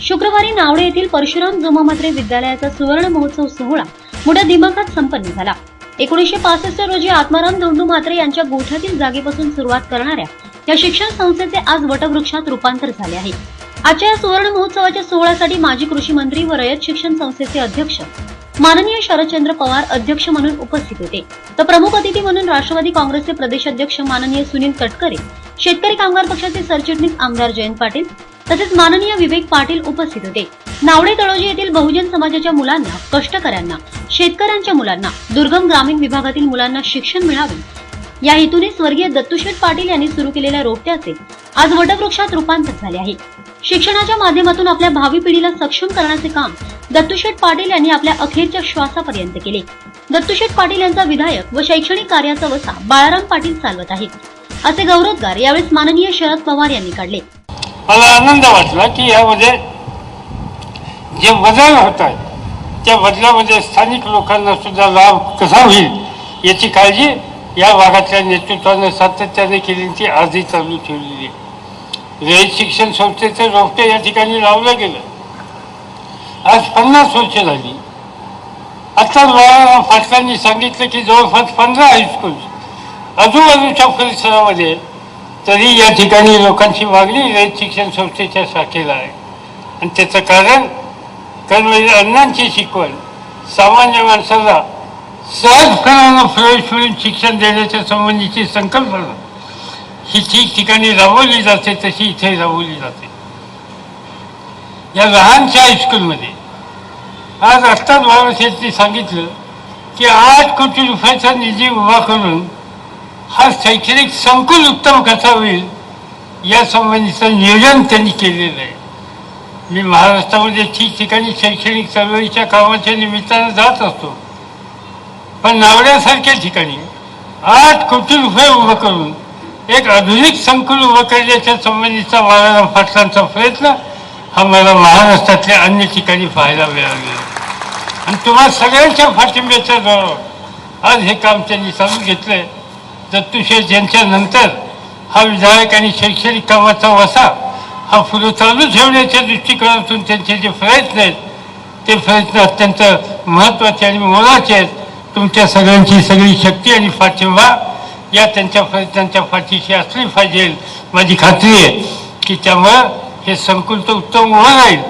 शुक्रवारी नावडे येथील परशुराम जोमामात्रे विद्यालयाचा सुवर्ण महोत्सव सोहळा मोठ्या दिमाखात संपन्न झाला. एकोणीसशे पासष्ट रोजी आत्माराम दोंडू मात्रे यांच्या गोठ्यातील जागेपासून सुरुवात करणाऱ्या या शिक्षण संस्थेचे आज वटवृक्षात रूपांतर झाले आहे. आजच्या या सुवर्ण महोत्सवाच्या सोहळ्यासाठी माजी कृषी मंत्री व रयत शिक्षण संस्थेचे अध्यक्ष माननीय शरदचंद्र पवार अध्यक्ष म्हणून उपस्थित होते. तर प्रमुख अतिथी म्हणून राष्ट्रवादी काँग्रेसचे प्रदेशाध्यक्ष माननीय सुनील तटकरे शेतकरी कामगार पक्षाचे सरचिटणीस आमदार जयंत पाटील तसेच माननीय विवेक पाटील उपस्थित होते. नावडे तळोजी येथील बहुजन समाजाच्या मुलांना कष्टकऱ्यांना शेतकऱ्यांच्या मुलांना दुर्गम ग्रामीण विभागातील मुलांना शिक्षण मिळावे. या हेतूने स्वर्गीय दत्तूशेठ पाटील यांनी सुरू केलेल्या रोपट्याचे आज वटवृक्षात रूपांतर झाले आहे. शिक्षणाच्या माध्यमातून आपल्या भावी पिढीला सक्षम करण्याचे काम दत्तूशेठ पाटील यांनी आपल्या अखेरच्या श्वासापर्यंत केले. दत्तूशेठ पाटील यांचा विधायक व शैक्षणिक कार्याचा वसा बाळाराम पाटील चालवत आहेत. असे गौरवोद्गार यावेळेस माननीय शरद पवार यांनी काढले. मला आनंद वाटला की यामध्ये जे बदल होत आहेत त्या बदलामध्ये स्थानिक लोकांना सुद्धा लाभ कसा होईल याची काळजी या भागातल्या नेतृत्वानं सातत्याने केली ती आजही चालू ठेवलेली आहे. रयत शिक्षण संस्थेचं रोपटे या ठिकाणी लावलं गेलं. आज पन्नास वर्ष झाली. आता बाळाराम पाटलांनी सांगितलं की जवळपास पंधरा हायस्कूल आजूबाजूच्या परिसरामध्ये तरी या ठिकाणी लोकांची मागणी रयत शिक्षण संस्थेच्या शाखेला आहे. आणि त्याचं कारण कर्मवीर अण्णांची शिकवण. सामान्य माणसाला सहजपणानं प्रवेश मिळून शिक्षण देण्याच्या संबंधीची संकल्पना. ही ठिकठिकाणी राबवली जाते तशी इथे राबवली जाते. या लहानशा हायस्कूलमध्ये आज आत्ताच बाबासाहेबनी सांगितलं की आठ कोटी रुपयाचा निधी उभा करून हा शैक्षणिक संकुल उत्तम कसा होईल या संबंधीचं नियोजन त्यांनी केलेलं आहे. मी महाराष्ट्रामध्ये ठिकठिकाणी शैक्षणिक चळवळीच्या कामाच्या निमित्तानं जात असतो. पण नावड्यासारख्या ठिकाणी आठ कोटी रुपये उभं करून एक आधुनिक संकुल उभं करण्याच्या संबंधीचा बाळाराम फाटलांचा प्रयत्न हा मला महाराष्ट्रातल्या अन्य ठिकाणी पाहायला मिळालेला आणि तुम्हाला सगळ्यांच्या पाठिंब्याच्या जवळ आज हे काम त्यांनी चालू घेतलंय. दत्तूशेठ यांच्या नंतर हा विधायक आणि शैक्षणिक कामाचा वसा हा फुलं चालू ठेवण्याच्या दृष्टिकोनातून त्यांचे जे प्रयत्न आहेत ते प्रयत्न अत्यंत महत्त्वाचे आणि मोलाचे आहेत. तुमच्या सगळ्यांची सगळी शक्ती आणि पाठिंबा या त्यांच्या प्रयत्नांच्या पाठीशी असली पाहिजे. माझी खात्री आहे की त्यामुळं हे संकुल तर उत्तम होणार राहील.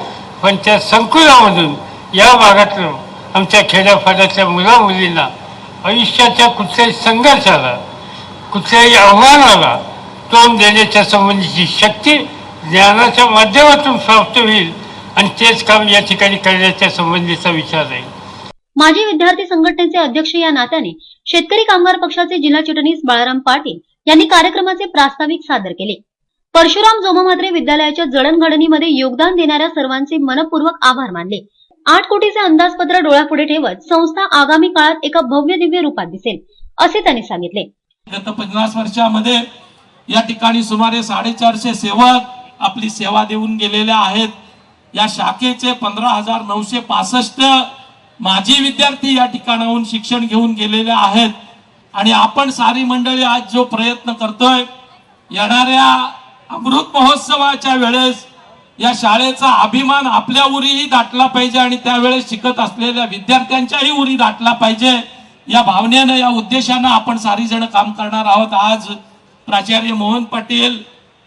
पण त्या संकुलामधून या भागातलं आमच्या खेड्यापाड्यातल्या मुलामुलींना आयुष्याच्या कुठल्याही संघर्षाला कुठल्याही आव्हानाला तोंड देण्याच्या संबंधीची शक्ती ज्ञानाच्या माध्यमातून प्राप्त होईल आणि तेच काम या ठिकाणी करण्याच्या संबंधीचा विचार आहे. माजी विद्यार्थी संघटनेचे अध्यक्ष या नात्याने शेतकरी कामगार पक्षाचे जिल्हा चिटणीस बाळाराम पाटील यांनी कार्यक्रमाचे प्रास्ताविक सादर केले. परशुराम जोमामात्रे विद्यालयाच्या जडणघडणीमध्ये योगदान देणाऱ्या सर्वांचे मनपूर्वक आभार मानले. आठ कोटीचे अंदाजपत्र डोळ्यापुढे ठेवत संस्था आगामी काळात एका भव्य दिव्य रूपात दिसेल असे त्यांनी सांगितले. गत पन्नास वर्षामध्ये या ठिकाणी सुमारे साडेचारशे सेवक आपली सेवा देऊन गेलेल्या आहेत. या शाखेचे पंधरा हजार नऊशे पासष्ट माजी विद्यार्थी या ठिकाणाहून शिक्षण घेऊन गेलेले आहेत. आणि आपण सारी मंडळी आज जो प्रयत्न करतोय येणाऱ्या अमृत महोत्सवाच्या वेळेस या शाळेचा अभिमान आपल्या उरीही दाटला पाहिजे आणि त्यावेळेस शिकत असलेल्या विद्यार्थ्यांच्याही उरी दाटला पाहिजे. या भावनेनं या उद्देशानं आपण सारी जण काम करणार आहोत. आज प्राचार्य मोहन पाटील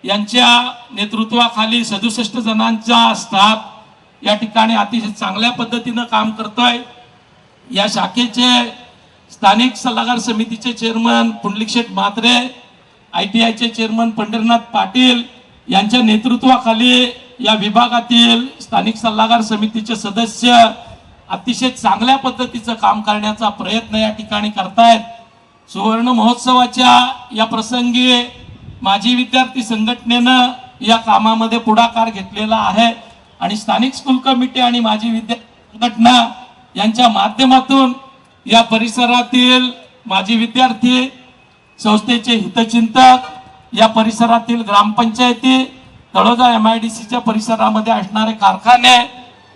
यांच्या नेतृत्वाखाली सदुसष्ट जणांचा स्टाफ या ठिकाणी अतिशय चांगल्या पद्धतीनं काम करतोय. या शाखेचे स्थानिक सल्लागार समितीचे chairman Pundlik Sheth Mhatre I T आयचे चेअरमन पंढरनाथ पाटील यांच्या नेतृत्वाखाली या विभागातील स्थानिक सल्लागार समितीचे सदस्य अतिशय चांगल्या पद्धतीचं काम करण्याचा प्रयत्न या ठिकाणी करतायत. सुवर्ण महोत्सवाच्या या प्रसंगी माजी विद्यार्थी संघटनेनं या कामामध्ये पुढाकार घेतलेला आहे. आणि स्थानिक स्कूल कमिटी आणि माजी विद्यार्थी संघटना यांच्या माध्यमातून या परिसरातील माजी विद्यार्थी संस्थेचे हितचिंतक या परिसरातील ग्रामपंचायती तळोजा एम आय डी सीच्या परिसरामध्ये असणारे कारखाने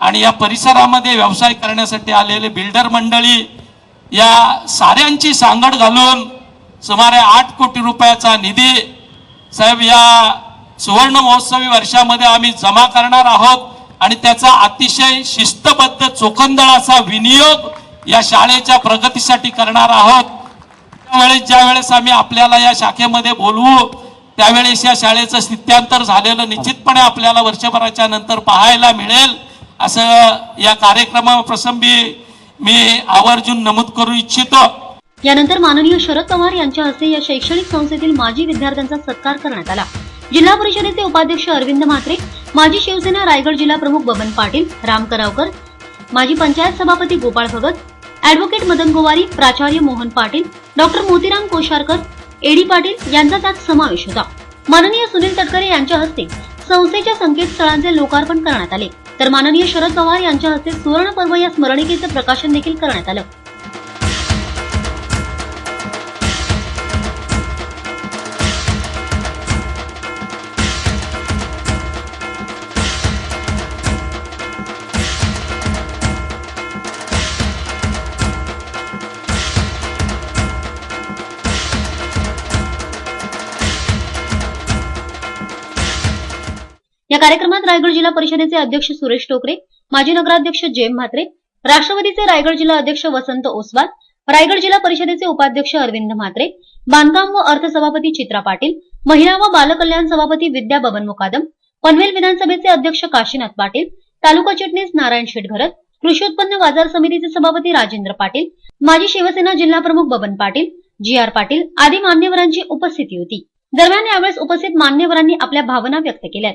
आणि या परिसरामध्ये व्यवसाय करण्यासाठी आलेले बिल्डर मंडळी या साऱ्यांची सांगड घालून सुमारे आठ कोटी रुपयाचा निधी साहेब या सुवर्ण महोत्सवी वर्षामध्ये आम्ही जमा करणार आहोत आणि त्याचा अतिशय शिस्तबद्ध चोखंदळ असा विनियोग या शाळेच्या प्रगतीसाठी करणार आहोत. त्यावेळेस ज्या वेळेस आम्ही आपल्याला या शाखेमध्ये बोलवू त्यावेळेस या शाळेचं स्थित्यांतर झालेलं निश्चितपणे आपल्याला वर्षभराच्या नंतर पाहायला मिळेल. असं या कार्यक्रमाप्रसंगी मी आवर्जून नमूद करू इच्छितो. यानंतर माननीय शरद पवार यांच्या हस्ते या शैक्षणिक संस्थेतील माजी विद्यार्थ्यांचा सत्कार करण्यात आला. जिल्हा परिषदेचे उपाध्यक्ष अरविंद म्हात्रे माजी शिवसेना रायगड जिल्हा प्रमुख बबन पाटील राम करावकर माजी पंचायत सभापती गोपाळ भगत अॅडव्होकेट मदन गोवारी प्राचार्य Mohan Patil doctor Motiram Kosharkar A D Patil यांचा त्यात समावेश होता. माननीय सुनील तटकरे यांच्या हस्ते संस्थेच्या संकेतस्थळांचे लोकार्पण करण्यात आले. तर माननीय शरद पवार यांच्या हस्ते सुवर्ण पर्व या स्मरणिकेचं प्रकाशन देखील करण्यात आलं. या कार्यक्रमात रायगड जिल्हा परिषदेचे अध्यक्ष सुरेश टोकरे माजी नगराध्यक्ष जेम म्हात्रे राष्ट्रवादीचे रायगड जिल्हा अध्यक्ष वसंत ओसवाल रायगड जिल्हा परिषदेचे उपाध्यक्ष अरविंद म्हात्रे बांधकाम व अर्थ सभापती चित्रा पाटील महिला व बालकल्याण सभापती विद्या बबन मुकादम पनवेल विधानसभेचे अध्यक्ष काशीनाथ पाटील तालुका चिटणीस नारायण शेटघरत कृषी उत्पन्न बाजार समितीचे सभापती राजेंद्र पाटील माजी शिवसेना जिल्हाप्रमुख बबन पाटील जी आर पाटील आदी मान्यवरांची उपस्थिती होती. दरम्यान यावेळेस उपस्थित मान्यवरांनी आपल्या भावना व्यक्त केल्या